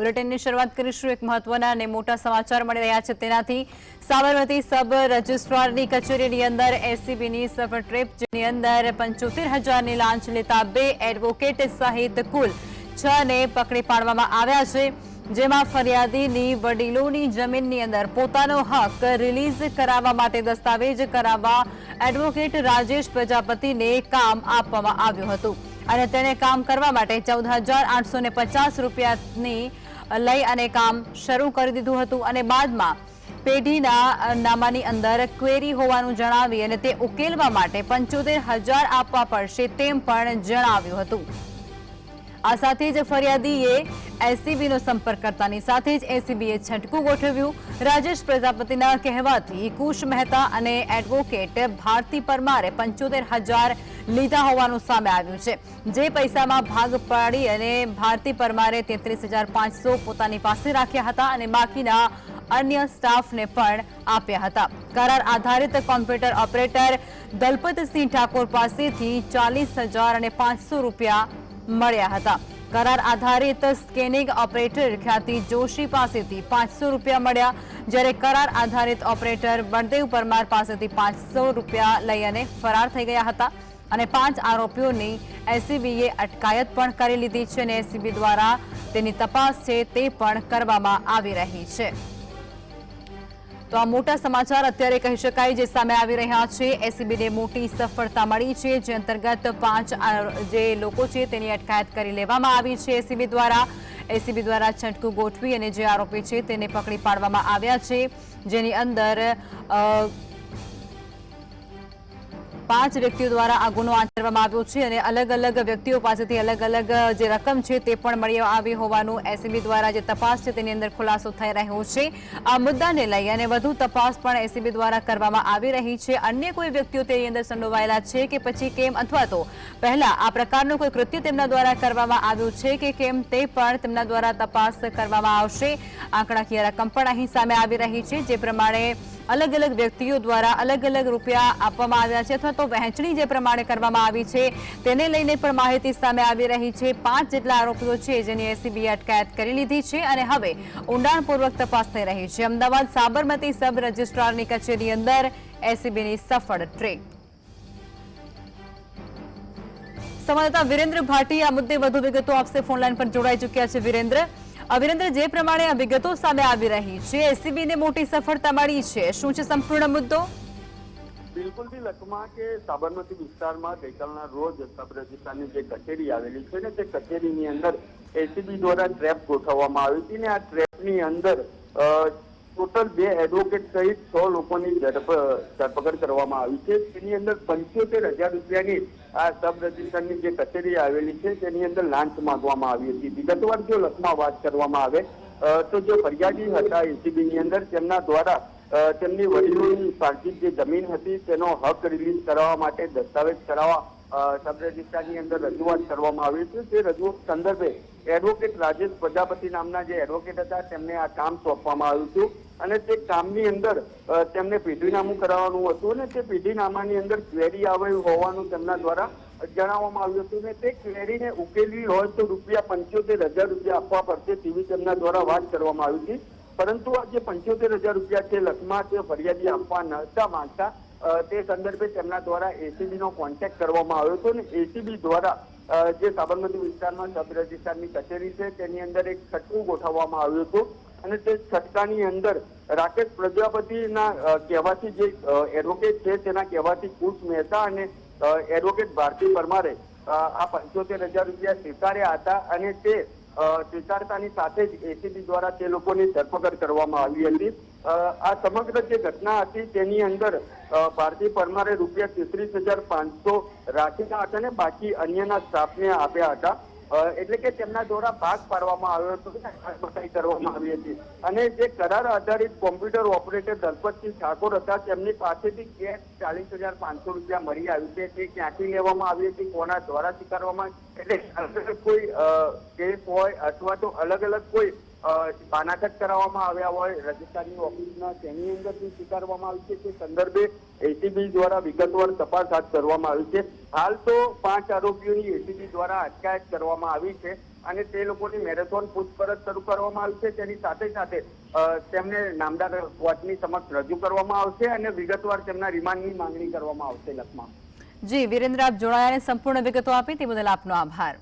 બુલેટિનની શરૂઆત કરીશું એક મહત્વના અને મોટા સમાચાર મળી રહ્યા છે. તેનાથી સાબરમતી સબ રજિસ્ટ્રારની કચેરીની અંદર એસીબીની સફળ ટ્રીપ, જેની અંદર પંચોતેર હજારની લાંચ લેતા બે એડવોકેટ સહિત કુલ છ ને પકડી પાડવામાં આવ્યા છે. જેમાં ફરિયાદીની વડીલોની જમીનની અંદર પોતાનો હક રિલીઝ કરાવવા માટે દસ્તાવેજ કરાવવા એડવોકેટ રાજેશ પ્રજાપતિને કામ આપવામાં આવ્યું હતું. અને તેણે કામ કરવા માટે ચૌદ હજાર આઠસો ને પચાસ રૂપિયાની લઈ અને કામ શરૂ કરી દીધું હતું અને બાદમાં પેઢીના નામાની અંદર ક્વેરી હોવાનું જણાવી અને તે ઉકેલવા માટે પંચોતેર હજાર આપવા પડશે તેમ પણ જણાવ્યું હતું. આ સાથે જ ફરિયાદીએ એસીબીનો સંપર્ક કરતાની સાથે જ એસીબીએ છંટકું ગોઠવ્યું. રાજેશ પ્રજાપતિના કહેવાથી કુશ મહેતા અને એડવોકેટ ભારતી પરમારે પંચોતેર હજાર લીધા હોવાનું સામે આવ્યું છે. જે પૈસામાં ભાગ પાડી અને ભારતી પરમારે તેત્રીસ હજાર પાંચસો પોતાની પાસે રાખ્યા હતા અને બાકીના અન્ય સ્ટાફને પણ આપ્યા હતા. કરાર આધારિત કોમ્પ્યુટર ઓપરેટર દલપતસિંહ ઠાકોર પાસેથી ચાલીસ હજાર અને પાંચસો રૂપિયા મળ્યા હતા. કરાર આધારિત સ્કેનિંગ ઓપરેટર ખ્યાતિ જોશી પાસેથી પાંચસો રૂપિયા મળ્યા, જ્યારે કરાર આધારિત ઓપરેટર બળદેવ પરમાર પાસેથી પાંચસો રૂપિયા લઈ અને ફરાર થઈ ગયા હતા અને પાંચ આરોપીઓની એસીબીએ અટકાયત પણ કરી લીધી છે અને એસીબી દ્વારા તેની તપાસ છે તે પણ કરવામાં આવી રહી છે. તો આ મોટા સમાચાર અત્યારે કહી શકાય જે સામે આવી રહ્યા છે. એસીબીને મોટી સફળતા મળી છે, જે અંતર્ગત પાંચ જે લોકો છે તેની અટકાયત કરી લેવામાં આવી છે. એસીબી દ્વારા એસીબી દ્વારા છંટકું ગોઠવી અને જે આરોપી છે તેને પકડી પાડવામાં આવ્યા છે, જેની અંદર પાંચ વ્યક્તિઓ દ્વારા આ ગુનો આચરવામાં આવ્યો છે અને અલગ અલગ વ્યક્તિઓ પાસેથી અલગ અલગ જે રકમ છે તે પણ મળી આવી હોવાનું એસીબી દ્વારા જે તપાસ છે તેની અંદર ખુલાસો થઈ રહ્યો છે. આ મુદ્દાને લઈ અને વધુ તપાસ પણ એસીબી દ્વારા કરવામાં આવી રહી છે. અન્ય કોઈ વ્યક્તિઓ તેની અંદર સંડોવાયેલા છે કે પછી કેમ અથવા તો પહેલા આ પ્રકારનું કોઈ કૃત્ય તેમના દ્વારા કરવામાં આવ્યું છે કે કેમ તે પણ તેમના દ્વારા તપાસ કરવામાં આવશે. આંકડાકીય રકમ પણ અહીં સામે આવી રહી છે. જે પ્રમાણે અલગ અલગ વ્યક્તિઓ દ્વારા અલગ અલગ રૂપિયા આપવામાં આવ્યા છે અથવા તો વહેંચણી જે પ્રમાણે કરવામાં આવી છે તેને લઈને પણ માહિતી સામે આવી રહી છે. પાંચ જેટલા આરોપીઓ છે જેની એસીબીએ અટકાયત કરી લીધી છે અને હવે ઊંડાણપૂર્વક તપાસ થઈ રહી છે. અમદાવાદ સાબરમતી સબ રજિસ્ટ્રારની કચેરી અંદર એસીબીની સફળ ટ્રેક સંવાદદાતા વિરેન્દ્ર ભાટી આ મુદ્દે વધુ વિગતો આપશે. ફોનલાઈન પર જોડાઈ ચૂક્યા છે વિરેન્દ્ર. અ, જે પ્રમાણે આ વિગતો સામે આવી રહી છે એસીબીને મોટી સફળતા મળી છે. શું છે સંપૂર્ણ મુદ્દો? બિલકુલથી લખમાં કે સાબરમતી વિસ્તારમાં ગઈકાલના રોજ સબ રજિસ્ટ્રારની જે કચેરી આવેલી છે ને તે કચેરીની અંદર એસીબી દ્વારા ટ્રેપ ગોઠવવામાં આવી હતી ને આ ટ્રેપની અંદર ટોટલ બે એડવોકેટ સહિત છ લોકોની ધરપકડ કરવામાં આવી છે. તેની અંદર પંચોતેર હજાર રૂપિયાની આ સબ રજિસ્ટ્રારની જે કચેરી આવેલી છે, તેની અંદર લાંચ માંગવામાં આવી હતી. વિગતવાર જો લખમાં વાત કરવામાં આવે તો જે ફરિયાદી હતા એસીબીની અંદર, તેમના દ્વારા તેમની વડીલોની પાર્થિવ જે જમીન હતી, તેનો હક રિલીઝ કરાવવા માટે દસ્તાવેજ કરાવવા સબ રજિસ્ટ્રારની અંદર રજૂઆત કરવામાં આવી છે તે રજૂઆત સંદર્ભે એડવોકેટ રાજેશ પ્રજાપતિ નામના જે એડવોકેટ હતા, તેમને આ કામ સોંપવામાં આવ્યું હતું. અને તે કામની અંદર તેમને પેઢીનામું કરાવવાનું હતું અને તે પેઢીનામાની અંદર ક્વેરી આવે હોવાનું તેમના દ્વારા જણાવવામાં આવ્યું હતું. ને તે ક્વેરીને ઉકેલવી હોય તો રૂપિયા પંચોતેર હજાર રૂપિયા આપવા પડશે તેવી તેમના દ્વારા વાત કરવામાં આવી હતી. પરંતુ આ જે પંચોતેર હજાર રૂપિયા છે, લખમાં તે ફરિયાદી આપવા નતા માંગતા તે સંદર્ભે તેમના દ્વારા એસીબી નો કોન્ટેક્ટ કરવામાં આવ્યો હતો અને એસીબી દ્વારા જે સાબરમતી વિસ્તારમાં સબ રજિસ્ટ્રારની કચેરી છે, તેની અંદર એક છટકું ગોઠવવામાં આવ્યું હતું અને તે છટકાની અંદર રાકેશ પ્રજાપતિના કહેવાથી જે એડવોકેટ છે તેના કહેવાથી કુશ મહેતા અને એડવોકેટ ભારતી પરમારે આ પંચોતેર હજાર રૂપિયા સ્વીકાર્યા હતા અને તે સ્વીકારતાની સાથે જ એસીબી દ્વારા તે લોકોની ધરપકડ કરવામાં આવી હતી. આ સમગ્ર જે ઘટના હતી તેની અંદર ભારતી પરમારે રૂપિયા તેત્રીસ હજાર પાંચસો રાખેલા હતા અને બાકી અન્યના સ્ટાફને આપ્યા હતા. એટલે કે તેમના દ્વારા ભાગ પાડવામાં આવ્યો હતો અને કરવામાં આવી હતી. અને જે કરાર આધારિત કોમ્પ્યુટર ઓપરેટર દલપતસિંહ ઠાકોર હતા, તેમની પાસેથી કેશ ચાલીસ હજાર પાંચસો રૂપિયા મળી આવ્યું છે. તે ક્યાંથી લેવામાં આવી હતી, કોના દ્વારા સ્વીકારવામાં એટલે કોઈ કેસ હોય અથવા તો અલગ અલગ કોઈ પાનાખત કરાવવામાં આવ્યા હોય રજિસ્ટ્રારની ઓફિસના તેની અંદરથી સ્વીકારવામાં આવી છે તે સંદર્ભે એસીબી દ્વારા વિગતવાર તપાસ હાથ ધરવામાં આવી છે. હાલ તો પાંચ આરોપીઓની એસીબી દ્વારા અટકાયત કરવામાં આવી છે અને તે લોકોની મેરેથોન પૂછપરછ શરૂ કરવામાં આવશે તેની સાથે સાથે તેમને નામદાર કોર્ટની સમક્ષ રજૂ કરવામાં આવશે અને વિગતવાર તેમના રિમાન્ડની માંગણી કરવામાં આવશે લખમાં. જી, વિરેન્દ્ર, આપ જોડાયા સંપૂર્ણ વિગતો આપી તે બદલ આપનો આભાર.